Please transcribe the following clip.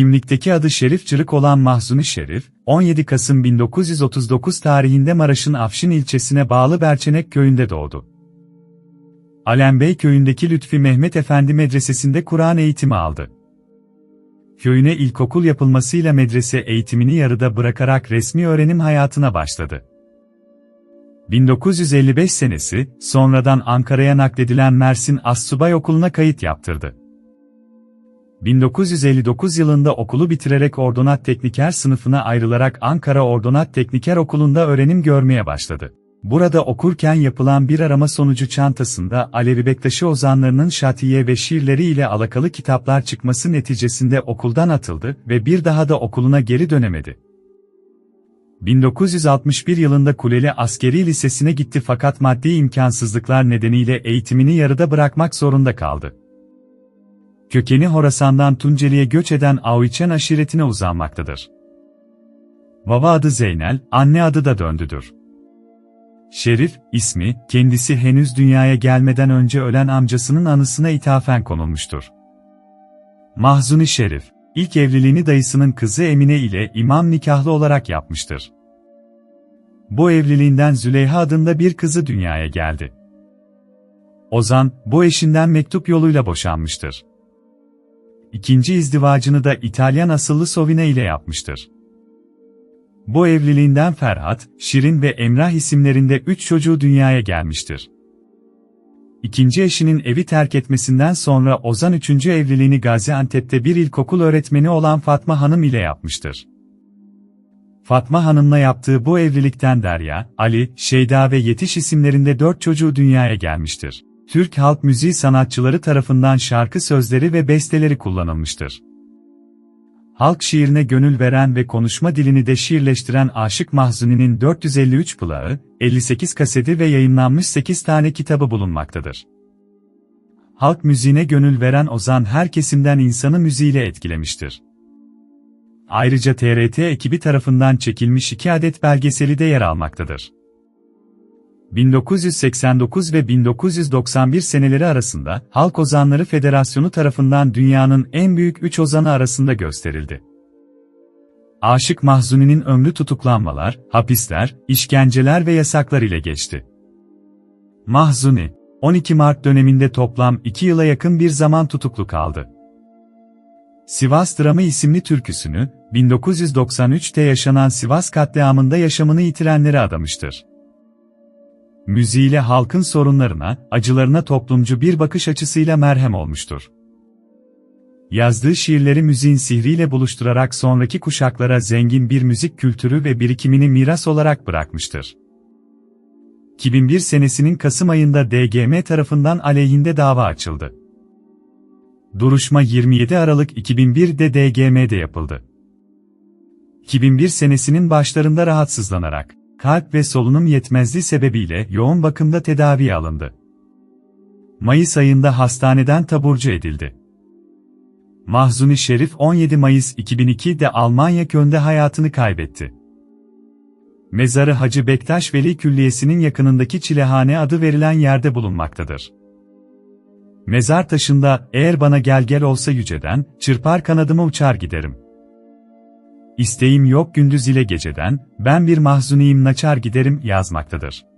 Kimlikteki adı Şerif Cırık olan Mahzuni Şerif, 17 Kasım 1939 tarihinde Maraş'ın Afşin ilçesine bağlı Berçenek köyünde doğdu. Alembey köyündeki Lütfi Mehmet Efendi Medresesi'nde Kur'an eğitimi aldı. Köyüne ilkokul yapılmasıyla medrese eğitimini yarıda bırakarak resmi öğrenim hayatına başladı. 1955 senesi, sonradan Ankara'ya nakledilen Mersin Assubay Okulu'na kayıt yaptırdı. 1959 yılında okulu bitirerek Ordonat Tekniker sınıfına ayrılarak Ankara Ordonat Tekniker Okulu'nda öğrenim görmeye başladı. Burada okurken yapılan bir arama sonucu çantasında Alevi Bektaşi ozanlarının şatiye ve şiirleri ile alakalı kitaplar çıkması neticesinde okuldan atıldı ve bir daha da okuluna geri dönemedi. 1961 yılında Kuleli Askeri Lisesi'ne gitti fakat maddi imkansızlıklar nedeniyle eğitimini yarıda bırakmak zorunda kaldı. Kökeni Horasan'dan Tunceli'ye göç eden Aviçen aşiretine uzanmaktadır. Baba adı Zeynel, anne adı da Döndüdür. Şerif, ismi, kendisi henüz dünyaya gelmeden önce ölen amcasının anısına ithafen konulmuştur. Mahzuni Şerif, ilk evliliğini dayısının kızı Emine ile imam nikahlı olarak yapmıştır. Bu evliliğinden Züleyha adında bir kızı dünyaya geldi. Ozan, bu eşinden mektup yoluyla boşanmıştır. İkinci izdivacını da İtalyan asıllı Sovine ile yapmıştır. Bu evliliğinden Ferhat, Şirin ve Emrah isimlerinde üç çocuğu dünyaya gelmiştir. İkinci eşinin evi terk etmesinden sonra Ozan üçüncü evliliğini Gaziantep'te bir ilkokul öğretmeni olan Fatma Hanım ile yapmıştır. Fatma Hanım'la yaptığı bu evlilikten Derya, Ali, Şeyda ve Yetiş isimlerinde dört çocuğu dünyaya gelmiştir. Türk halk müziği sanatçıları tarafından şarkı sözleri ve besteleri kullanılmıştır. Halk şiirine gönül veren ve konuşma dilini de şiirleştiren Aşık Mahzuni'nin 453 plağı, 58 kaseti ve yayınlanmış 8 tane kitabı bulunmaktadır. Halk müziğine gönül veren Ozan her kesimden insanı müziğiyle etkilemiştir. Ayrıca TRT ekibi tarafından çekilmiş iki adet belgeseli de yer almaktadır. 1989 ve 1991 seneleri arasında Halk Ozanları Federasyonu tarafından dünyanın en büyük 3 ozanı arasında gösterildi. Aşık Mahzuni'nin ömrü tutuklanmalar, hapisler, işkenceler ve yasaklar ile geçti. Mahzuni, 12 Mart döneminde toplam 2 yıla yakın bir zaman tutuklu kaldı. Sivas Dramı isimli türküsünü, 1993'te yaşanan Sivas katliamında yaşamını yitirenlere adamıştır müziğiyle halkın sorunlarına, acılarına toplumcu bir bakış açısıyla merhem olmuştur. Yazdığı şiirleri müziğin sihriyle buluşturarak sonraki kuşaklara zengin bir müzik kültürü ve birikimini miras olarak bırakmıştır. 2001 senesinin Kasım ayında DGM tarafından aleyhinde dava açıldı. Duruşma 27 Aralık 2001'de DGM'de yapıldı. 2001 senesinin başlarında rahatsızlanarak kalp ve solunum yetmezliği sebebiyle yoğun bakımda tedavi alındı. Mayıs ayında hastaneden taburcu edildi. Mahzuni Şerif 17 Mayıs 2002'de Almanya Köln'de hayatını kaybetti. Mezarı Hacı Bektaş Veli Külliyesi'nin yakınındaki Çilehane adı verilen yerde bulunmaktadır. Mezar taşında, eğer bana gel gel olsa yüceden, çırpar kanadımı uçar giderim. İsteğim yok gündüz ile geceden, ben bir mahzuniyim naçar giderim yazmaktadır.